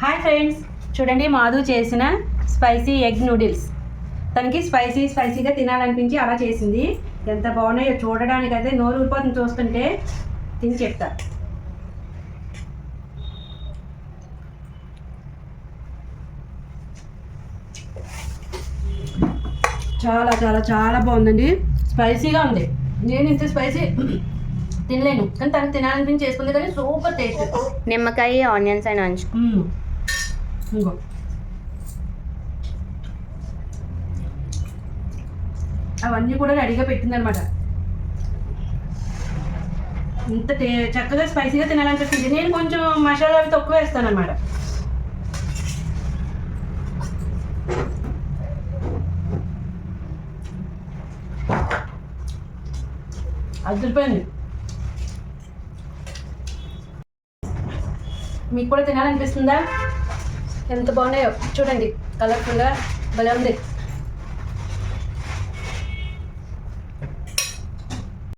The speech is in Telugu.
హాయ్ ఫ్రెండ్స్ చూడండి మాధు చేసిన స్పైసీ ఎగ్ నూడిల్స్ తనకి స్పైసీ స్పైసీగా తినాలనిపించి అలా చేసింది. ఎంత బాగున్నాయో చూడడానికి అయితే నోరు ఊరిపోతుంది చూస్తుంటే తిని చెప్తా. చాలా చాలా చాలా బాగుందండి. స్పైసీగా ఉంది. నేను ఇంత స్పైసీ తినలేను. కానీ తనకు తినాలనిపించి చేసుకుంది కానీ సూపర్ టేస్ట్ నిమ్మకాయ ఆనియన్స్ అండ్ అంచు మ్మ్. ఇంకో అవన్నీ కూడా రెడీగా పెట్టిందనమాట ఇంత చక్కగా స్పైసీగా తినాలనిపిస్తుంది నేను కొంచెం మసాలా అవి తక్కువ వేస్తాను అనమాట అదిరిపోయింది మీకు కూడా తినాలనిపిస్తుందా ఎంత బాగున్నాయో చూడండి. కలర్ఫుల్గా భలే ఉంది.